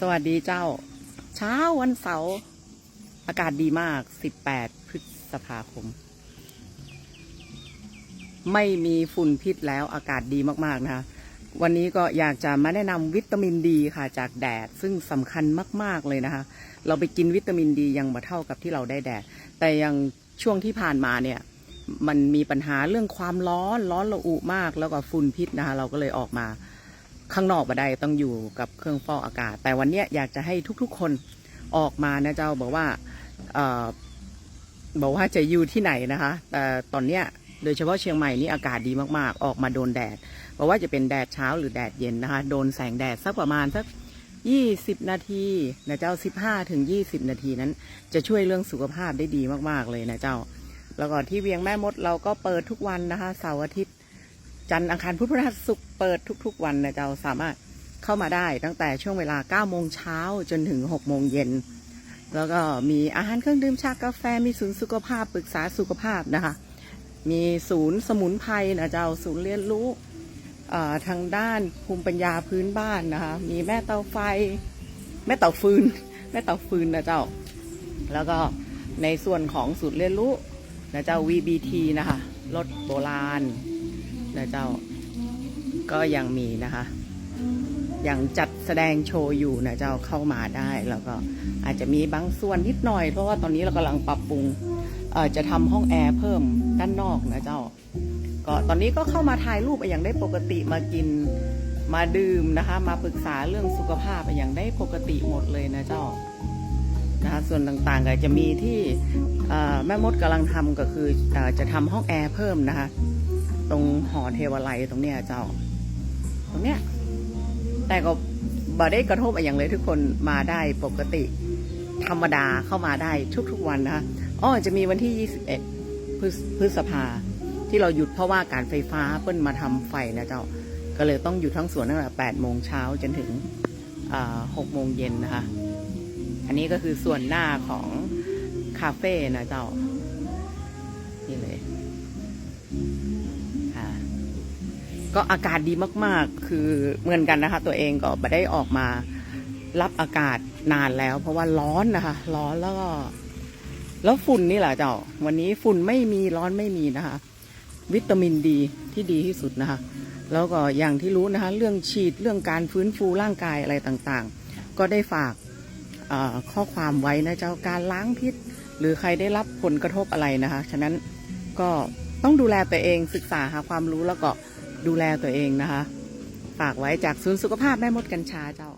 สวัสดีเจ้า เช้าวันเสาร์อากาศดีมาก 18 พฤษภาคม ไม่มีฝุ่นพิษแล้วอากาศดีมาก ๆ นะคะวันนี้ก็อยากจะมาแนะนำวิตามินดีค่ะจากแดด ซึ่งสำคัญมาก ๆ เลยนะคะ เราไปกินวิตามินดียังมาเท่ากับที่เราได้แดด แต่ยังช่วงที่ผ่านมาเนี่ย มันมีปัญหาเรื่องความร้อนร้อนระอุมากแล้วก็ฝุ่นพิษนะคะ เราก็เลยออกมา ข้างนอกมาได้ต้องอยู่กับเครื่องฟอกอากาศ แต่วันนี้อยากจะให้ทุกๆคนออกมานะเจ้าบอกว่าอบอกว่าจะอยู่ที่ไหนนะคะ แต่ตอนเนี้ยโดยเฉพาะเชียงใหม่นี่อากาศดีมากๆ ออกมาโดนแดดบอกว่าจะเป็นแดดเช้าหรือแดดเย็นนะคะ โดนแสงแดดสักประมาณสัก20นาทีนะเจ้า15ถึง20นาทีนั้น จะช่วยเรื่องสุขภาพได้ดีมากๆเลยนะเจ้า แล้วก็ที่เวียงแม่มดเราก็เปิดทุกวันนะคะเสาร์อาทิตย์ จันทร์อังคารพุธพฤหัสศุกร์เปิดทุก ๆ วันนะเจ้าสามารถเข้ามาได้ตั้งแต่ช่วงเวลา9โมงเช้าจนถึง6โมงเย็น แล้วก็มีอาหารเครื่องดื่มชากาแฟมีศูนย์สุขภาพปรึกษาสุขภาพนะคะ มีศูนย์สมุนไพรนะเจ้าศูนย์เรียนรู้ทางด้านภูมิปัญญาพื้นบ้านนะคะ มีแม่เตาไฟ แม่เตาฟืน แม่เตาฟืนนะเจ้า แล้วก็ในส่วนของศูนย์เรียนรู้นะเจ้า VBT นะคะรถโบราณ นะเจ้า ก็ยังมีนะคะ ยังจัดแสดงโชว์อยู่นะเจ้าเข้ามาได้แล้วก็อาจจะมีบางส่วนนิดหน่อย เพราะว่าตอนนี้เรากำลังปรับปรุงจะทำห้องแอร์เพิ่มด้านนอกนะเจ้า ก็ตอนนี้ก็เข้ามาถ่ายรูปอย่างได้ปกติมากินมาดื่มนะคะ มาปรึกษาเรื่องสุขภาพอย่างได้ปกติหมดเลยนะเจ้านะคะส่วนต่างๆก็จะมีที่แม่มดกำลังทำก็คืออจะทำห้องแอร์เพิ่มนะคะ ตรงหอเทวไลยตรงเนี้ยเจ้า ตรงเนี้ย แต่ก็บ่ได้กระทบอะไรอย่างเลยทุกคนมาได้ปกติ ธรรมดาเข้ามาได้ทุกๆวันนะคะอ๋อจะมีวันที่ 21 พฤษพฤษภาที่เราหยุดเพราะว่าการไฟฟ้าเปิ้นมาทำไฟนะเจ้า ก็เลยต้องหยุดทั้งสวนตั้งแต่8โมงเช้าจนถึง6โมงเย็นนะคะ อันนี้ก็คือส่วนหน้าของคาเฟ่นะเจ้า ก็อากาศดีมากๆ คือเหมือนกันนะคะ ตัวเองก็ไม่ได้ออกมารับอากาศนานแล้ว เพราะว่าร้อนนะคะ ร้อนแล้วก็ แล้วฝุ่นนี่แหละเจ้า วันนี้ฝุ่นไม่มีร้อนไม่มีนะคะ วิตามินดีที่ดีที่สุดนะคะ แล้วก็อย่างที่รู้นะคะ เรื่องฉีดเรื่องการฟื้นฟูร่างกายอะไรต่างๆ ก็ได้ฝากข้อความไว้นะเจ้าการล้างพิษ หรือใครได้รับผลกระทบอะไรนะคะ ฉะนั้นก็ต้องดูแลตัวเองศึกษาหาความรู้แล้วก็ ดูแลตัวเองนะคะ ฝากไว้จากศูนย์สุขภาพแม่มดกัญชาเจ้า